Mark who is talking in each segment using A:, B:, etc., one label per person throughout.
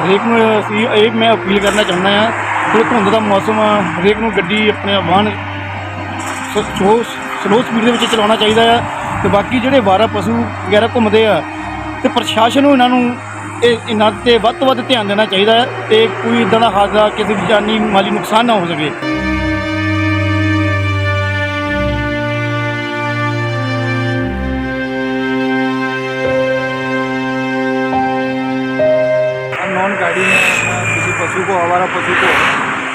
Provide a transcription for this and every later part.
A: ਹਰੇਕ ਨੂੰ ਅਸੀਂ ਇਹ ਮੈਂ ਅਪੀਲ ਕਰਨਾ ਚਾਹੁੰਦਾ ਹਾਂ ਕਿ ਧੁੰਦ ਦਾ ਮੌਸਮ ਹਰੇਕ ਨੂੰ ਗੱਡੀ, ਆਪਣੇ ਵਾਹਨ ਸਲੋ ਸਲੋ ਸਪੀਡ ਦੇ ਵਿੱਚ ਚਲਾਉਣਾ ਚਾਹੀਦਾ ਆ ਤੇ ਬਾਕੀ ਜਿਹੜੇ ਵਾਰਾ ਪਸ਼ੂ ਵਗੈਰਾ ਘੁੰਮਦੇ ਆ ਤੇ ਪ੍ਰਸ਼ਾਸਨ ਨੂੰ ਇਹਨਾਂ ਨੂੰ ਇਹ, ਇਹਨਾਂ ਤੇ ਵੱਧ ਤੋਂ ਵੱਧ ਧਿਆਨ ਦੇਣਾ ਚਾਹੀਦਾ ਹੈ ਤੇ ਕੋਈ ਇਦਾਂ ਦਾ ਹਾਦਸਾ, ਕਿਸੇ ਦੀ ਜਾਨੀ ਮਾਲੀ ਨੁਕਸਾਨ ਨਾ ਹੋ ਸਕੇ।
B: को आवारा पशु को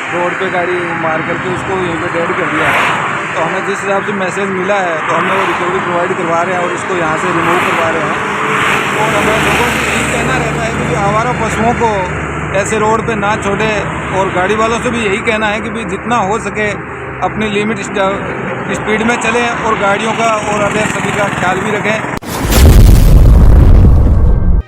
B: रोड पे गाड़ी मार करके उसको यहीं पे डेड कर दिया। है तो हमें जिस हिसाब से मैसेज मिला है तो हमने वो रिकवरी प्रोवाइड करवा रहे हैं और उसको यहाँ से रिमूव करवा रहे हैं। और हमें लोगों को यही कहना रहता है कि आवारा पशुओं को ऐसे रोड पे ना छोड़े, और गाड़ी वालों से भी यही कहना है कि भी जितना हो सके अपनी लिमिट स्पीड में चलें और गाड़ियों का और अदर सभी का ख्याल भी रखें।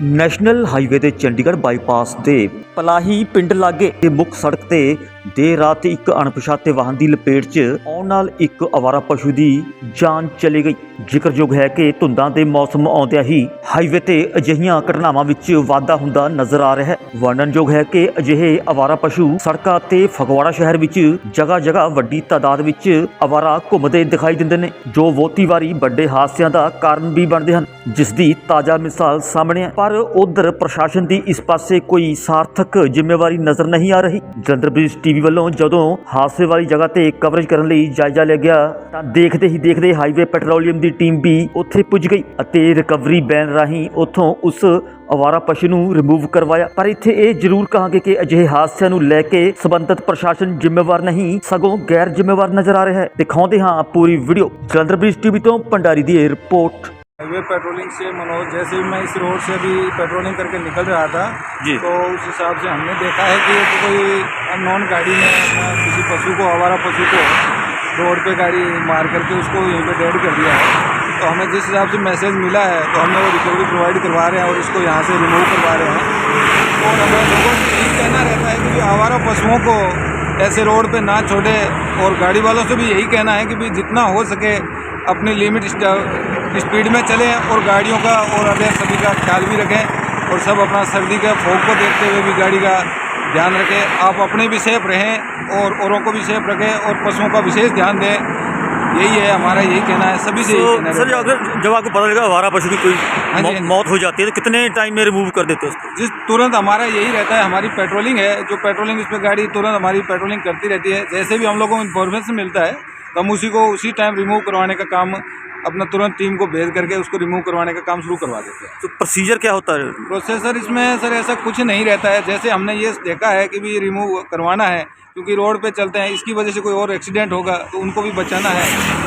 C: ਨੈਸ਼ਨਲ ਹਾਈਵੇ ਤੇ ਚੰਡੀਗੜ੍ਹ ਬਾਈਪਾਸ ਦੇ ਪਲਾਹੀ ਪਿੰਡ ਲਾਗੇ ਤੇ ਮੁੱਖ ਸੜਕ ਤੇ ਦੇਰ ਰਾਤ ਇੱਕ ਅਣਪਛਾਤੇ ਵਾਹਨ ਦੀ ਲਪੇਟ 'ਚ ਆਉਣ ਨਾਲ ਇੱਕ ਅਵਾਰਾ ਪਸ਼ੂ ਦੀ ਜਾਨ ਚਲੀ ਗਈ। ਜ਼ਿਕਰਯੋਗ ਹੈ ਕਿ ਧੁੰਦਾਂ ਦੇ ਮੌਸਮ ਆਉਂਦਿਆਂ ਹੀ ਹਾਈਵੇ ਤੇ ਅਜਿਹੀਆਂ ਘਟਨਾਵਾਂ ਵਿੱਚ ਵਾਧਾ ਹੁੰਦਾ ਨਜ਼ਰ ਆ ਰਿਹਾ ਹੈ। ਵਰਣਨਯੋਗ ਹੈ ਕਿ ਅਜਿਹੇ ਅਵਾਰਾ ਪਸ਼ੂ ਸੜਕਾਂ ਤੇ ਫਗਵਾੜਾ ਸ਼ਹਿਰ ਵਿੱਚ ਜਗ੍ਹਾ ਜਗ੍ਹਾ ਵੱਡੀ ਤਾਦਾਦ ਵਿੱਚ ਅਵਾਰਾ ਘੁੰਮਦੇ ਦਿਖਾਈ ਦਿੰਦੇ ਨੇ, ਜੋ ਬਹੁਤੀ ਵਾਰੀ ਵੱਡੇ ਹਾਦਸਿਆਂ ਦਾ ਕਾਰਨ ਵੀ ਬਣਦੇ ਹਨ। ਜਿਸ ਦੀ ਤਾਜ਼ਾ ਮਿਸਾਲ ਸਾਹਮਣੇ ਹੈ, ਪਰ ਉਧਰ ਪ੍ਰਸ਼ਾਸਨ ਦੀ ਇਸ ਪਾਸੇ ਕੋਈ ਸਾਰਥਕ ਜ਼ਿੰਮੇਵਾਰੀ ਨਜ਼ਰ ਨਹੀਂ ਆ ਰਹੀ। ਜਲੰਧਰ ਬ੍ਰਿਜ ਟੀਵੀ ਵੱਲੋਂ ਜਦੋਂ ਹਾਦਸੇ ਵਾਲੀ ਜਗ੍ਹਾ ਤੇ ਕਵਰੇਜ ਕਰਨ ਲਈ ਜਾਇਜ਼ਾ ਲਿਆ ਗਿਆ, ਤਾਂ ਦੇਖਦੇ ਹੀ ਦੇਖਦੇ ਹਾਈਵੇ ਪੈਟਰੋਲੀਅਮ ਦੀ ਟੀਮ ਵੀ ਉੱਥੇ ਪੁੱਜ ਗਈ ਅਤੇ ਰਿਕਵਰੀ ਬੈਨ ਰਾਹੀਂ ਉੱਥੋਂ ਉਸ ਅਵਾਰਾ ਪਸ਼ੂ ਨੂੰ ਰਿਮੂਵ ਕਰਵਾਇਆ। ਪਰ ਇੱਥੇ ਇਹ ਜ਼ਰੂਰ ਕਹਾਂਗੇ ਕਿ ਅਜਿਹੇ ਹਾਦਸਿਆਂ ਨੂੰ ਲੈ ਕੇ ਸਬੰਧਤ ਪ੍ਰਸ਼ਾਸਨ ਜ਼ਿੰਮੇਵਾਰ ਨਹੀਂ, ਸਗੋਂ ਗੈਰ ਜ਼ਿੰਮੇਵਾਰ ਨਜ਼ਰ ਆ ਰਿਹਾ ਹੈ। ਦਿਖਾਉਂਦੇ ਹਾਂ ਪੂਰੀ ਵੀਡੀਓ ਜਲੰਧਰ ਬ੍ਰਿਜ ਟੀਵੀ ਤੋਂ ਭੰਡਾਰੀ ਦੀ ਰਿਪੋਰਟ।
B: हाईवे पेट्रोलिंग से मनोज जैसे ही मैं इस रोड से अभी पेट्रोलिंग करके निकल रहा था
C: जी।
B: तो उस हिसाब से हमने देखा है कि एक कोई अननोन गाड़ी ने किसी पशु को आवारा पशु को रोड पे गाड़ी मार करके उसको यहीं पे डेड कर दिया है तो हमें जिस हिसाब से मैसेज मिला है तो हमने वो रिकवरी प्रोवाइड करवा रहे हैं और उसको यहाँ से रिमूव करवा रहे हैं और हमें लोगों को यही कहना रहता है कि आवारा पशुओं को ऐसे रोड पे ना छोड़े और गाड़ी वालों से भी यही कहना है कि भी जितना हो सके अपनी लिमिट स्पीड में चलें और गाड़ियों का और अन्य सभी का ख्याल भी रखें और सब अपना सर्दी के फोक को देखते हुए भी गाड़ी का ध्यान रखें। आप अपने भी सेफ़ रहें और औरों को भी सेफ़ रखें और पशुओं का विशेष ध्यान दें। यही है हमारा यही कहना है सभी से
C: तो सर अगर जब आपको पता लगा आवारा पशु की कोई
B: हाँ
C: मौ-
B: हाँ
C: मौत हो जाती है तो कितने टाइम में रिमूव कर देते हो उसको?
B: जिस तुरंत हमारा यही रहता है हमारी पेट्रोलिंग है जो पेट्रोलिंग इस पर गाड़ी तुरंत हमारी पेट्रोलिंग करती रहती है। जैसे भी हम लोगों को इन्फॉर्मेशन मिलता है तो हम उसी को उसी टाइम रिमूव करवाने का काम अपना तुरंत टीम को भेज करके उसको रिमूव करवाने का काम शुरू करवा देते हैं।
C: तो प्रोसीजर क्या होता है?
B: प्रोसेसर इसमें सर ऐसा कुछ नहीं रहता है। जैसे हमने ये देखा है कि भी रिमूव करवाना है क्योंकि रोड पे चलते हैं इसकी वजह से कोई और एक्सीडेंट होगा तो उनको भी बचाना है।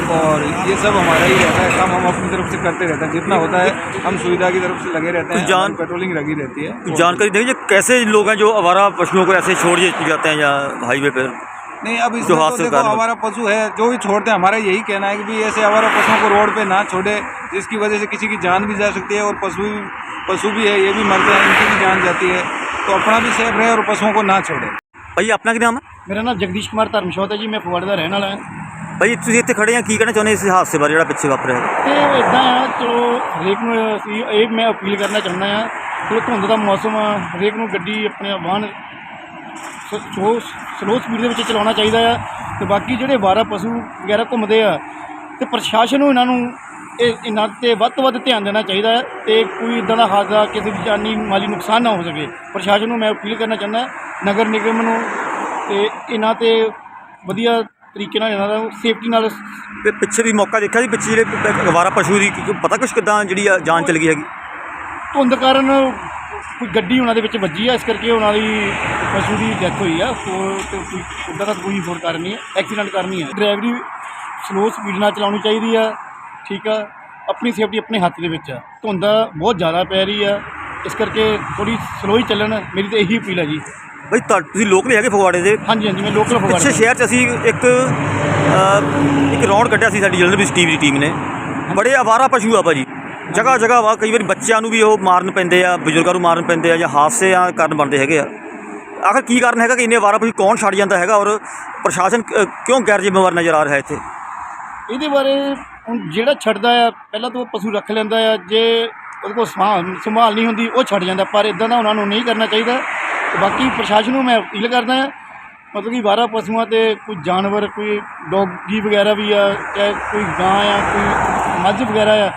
B: और ये सब हमारा ही रहता है काम हम अपनी तरफ़ से करते रहते हैं। जितना होता है हम सुविधा की तरफ़ से लगे रहते हैं
C: जान-
B: पेट्रोलिंग लगी रहती है।
C: जानकारी देंगे कैसे लोग हैं जो आवारा पशुओं को ऐसे छोड़ जाते हैं या हाईवे पर
B: नहीं अब
C: हाथ
B: तो देखो हमारा पशु है जो भी छोड़ते हैं हमारा यही कहना है कि भी ऐसे हमारा पशुओं को रोड पे ना छोड़े जिसकी वजह से किसी की जान भी जा सकती है और पशु भी पशु भी है ये भी मरते हैं इनकी भी जान जाती है। तो अपना भी सेफ़ रहे और पशुओं को ना छोड़े।
C: ਭਾਈ ਆਪਣਾ ਕੀ ਨਾਮ ਹੈ?
A: ਮੇਰਾ ਨਾਮ ਜਗਦੀਸ਼ ਕੁਮਾਰ ਧਰਮਸ਼ੋਤ ਹੈ ਜੀ ਮੈਂ ਫਗਵਾੜੇ ਦਾ ਰਹਿਣ ਵਾਲਾ ਹਾਂ।
C: ਭਾਈ ਤੁਸੀਂ ਇੱਥੇ ਖੜੇ ਆ ਕੀ ਕਹਿਣਾ ਚਾਹੁੰਦੇ ਇਸ ਹਾਦਸੇ ਬਾਰੇ ਜਿਹੜਾ ਪਿੱਛੇ ਵਾਪਰਿਆ ਹੈ
A: ਤੇ ਇਦਾਂ ਆ ਚਲੋ ਹਰੇਕ ਨੂੰ ਅਸੀਂ ਇਹ ਮੈਂ ਅਪੀਲ ਕਰਨਾ ਚਾਹੁੰਦਾ ਆ ਚਲੋ ਧੁੰਦ ਦਾ ਮੌਸਮ ਆ ਹਰੇਕ ਨੂੰ ਗੱਡੀ ਆਪਣੇ ਵਾਹਨ ਸਲੋ ਸਲੋ ਸਪੀਡ ਦੇ ਵਿੱਚ ਚਲਾਉਣਾ ਚਾਹੀਦਾ ਆ ਤੇ ਬਾਕੀ ਜਿਹੜੇ ਵਾਰਾ ਪਸ਼ੂ ਵਗੈਰਾ ਘੁੰਮਦੇ ਆ ਤੇ ਪ੍ਰਸ਼ਾਸਨ ਨੂੰ ਇਹਨਾਂ ਨੂੰ ਇਹ ਇਹਨਾਂ ਤੇ ਵੱਧ ਤੋਂ ਵੱਧ ਧਿਆਨ ਦੇਣਾ ਚਾਹੀਦਾ ਹੈ ਤੇ ਕੋਈ ਇਦਾਂ ਦਾ ਹਾਦਸਾ ਕਿਸੇ ਦੀ ਜਾਨੀ ਮਾਲੀ ਨੁਕਸਾਨ ਨਾ ਹੋ ਸਕੇ। ਪ੍ਰਸ਼ਾਸਨ ਨੂੰ ਮੈਂ ਅਪੀਲ ਕਰਨਾ ਚਾਹੁੰਦਾ ਨਗਰ ਨਿਗਮ ਨੂੰ ਤੇ ਇਹਨਾਂ ਤੇ ਵਧੀਆ ਤਰੀਕੇ ਨਾਲ ਇਹਨਾਂ ਦਾ ਸੇਫਟੀ ਨਾਲ
C: ਤੇ ਪਿੱਛੇ ਵੀ ਮੌਕਾ ਦੇਖਿਆ ਸੀ ਪਿੱਛੇ ਜਿਹੜੇ ਆਵਾਰਾ ਪਸ਼ੂ ਦੀ ਪਤਾ ਕੁਛ ਕਿਦਾਂ ਜਿਹੜੀ ਆ ਜਾਨ ਚਲ ਗਈ ਹੈਗੀ?
A: ਧੁੰਦ ਕਾਰਨ ਕੋਈ ਗੱਡੀ ਉਹਨਾਂ ਦੇ ਵਿੱਚ ਵੱਜੀ ਆ ਇਸ ਕਰਕੇ ਉਹਨਾਂ ਦੀ ਪਸ਼ੂ ਦੀ ਡੈਥ ਹੋਈ ਆ ਹੋਰ ਤੇ ਕੋਈ ਉੱਦਾਂ ਦਾ ਕੋਈ ਹੋਰ ਕਾਰਨ ਨਹੀਂ ਹੈ ਐਕਸੀਡੈਂਟ ਕਾਰਨ ਹੀ ਹੈ। ਡਰਾਈਵਰੀ ਸਲੋ ਸਪੀਡ ਨਾਲ ਚਲਾਉਣੀ ਚਾਹੀਦੀ ਆ ਠੀਕ ਆ? ਆਪਣੀ ਸੇਫਟੀ ਆਪਣੇ ਹੱਥ ਦੇ ਵਿੱਚ ਆ। ਧੁੰਦ ਬਹੁਤ ਜ਼ਿਆਦਾ ਪੈ ਰਹੀ ਆ। ਇਸ ਕਰਕੇ ਥੋੜੀ ਸਲੋ ਹੀ ਚੱਲਣ ਮੇਰੀ ਤਾਂ ਇਹੀ ਅਪੀਲ ਆ ਜੀ।
C: ਭਾਈ ਤੁਹਾ- ਤੁਸੀਂ ਲੋਕ ਨਹੀਂ ਹੈਗੇ ਫਗਵਾੜੇ ਦੇ?
A: ਹਾਂਜੀ ਹਾਂਜੀ ਮੈਂ ਲੋਕਲ
C: ਪਿੱਛੇ
A: ਫਗਵਾੜਾ
C: ਸ਼ਹਿਰ 'ਚ ਅਸੀਂ ਇੱਕ ਅ, ਇੱਕ ਰੌਂਡ ਕੱਢਿਆ ਸੀ ਸਾਡੀ ਵਿੱਚ ਟੀਵੀ ਦੀ ਟੀਮ ਨੇ। ਬੜੇ ਆਵਾਰਾ ਪਸ਼ੂ ਆ ਭਾਜੀ। ਜਗ੍ਹਾ ਜਗ੍ਹਾ ਵਾ ਕਈ ਵਾਰੀ ਬੱਚਿਆਂ ਨੂੰ ਵੀ ਉਹ ਮਾਰਨ ਪੈਂਦੇ ਆ ਬਜ਼ੁਰਗਾਂ ਨੂੰ ਮਾਰਨ ਪੈਂਦੇ ਆ ਜਾਂ ਹਾਦਸੇ ਆ ਕਾਰਨ ਬਣਦੇ ਹੈਗੇ ਆ। ਆਖਰ ਕੀ ਕਾਰਨ ਹੈਗਾ ਕਿ ਇੰਨੇ ਆਵਾਰਾ ਪਸ਼ੂ ਕੌਣ ਛੱਡ ਜਾਂਦਾ ਹੈਗਾ ਔਰ ਪ੍ਰਸ਼ਾਸਨ ਕਿਉਂ ਗੈਰ ਜ਼ਿੰਮੇਵਾਰ ਨਜ਼ਰ ਆ ਰਿਹਾ ਇੱਥੇ?
A: ਇਹਦੇ ਬਾਰੇ ਹੁਣ ਜਿਹੜਾ ਛੱਡਦਾ ਆ, ਪਹਿਲਾਂ ਤਾਂ ਉਹ ਪਸ਼ੂ ਰੱਖ ਲੈਂਦਾ ਆ, ਜੇ ਉਹਦੇ ਕੋਲ ਸੰਭਾਲ ਸੰਭਾਲ ਨਹੀਂ ਹੁੰਦੀ, ਉਹ ਛੱਡ ਜਾਂਦਾ। ਪਰ ਇਦਾਂ ਦਾ ਉਹਨਾਂ ਨੂੰ ਨਹੀਂ ਕਰਨਾ ਚਾਹੀਦਾ। ਤੇ ਬਾਕੀ ਪ੍ਰਸ਼ਾਸਨ ਨੂੰ ਮੈਂ ਅਪੀਲ ਕਰਦਾ ਹਾਂ ਮਤਲਬ ਕਿ ਵਾਰਾ ਪਸ਼ੂਆਂ ਤੇ ਕੋਈ ਜਾਨਵਰ, ਕੋਈ ਡੌਗੀ ਵਗੈਰਾ ਵੀ ਆ, ਚਾਹੇ ਕੋਈ ਗਾਂ ਆ, ਕੋਈ ਮੱਝ ਵਗੈਰਾ ਆ,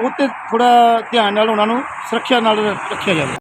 A: ਉਹ ਤੇ ਥੋੜਾ ਧਿਆਨ ਨਾਲ ਉਹਨਾਂ ਨੂੰ ਸੁਰੱਖਿਆ ਨਾਲ ਰੱਖਿਆ ਜਾਵੇ।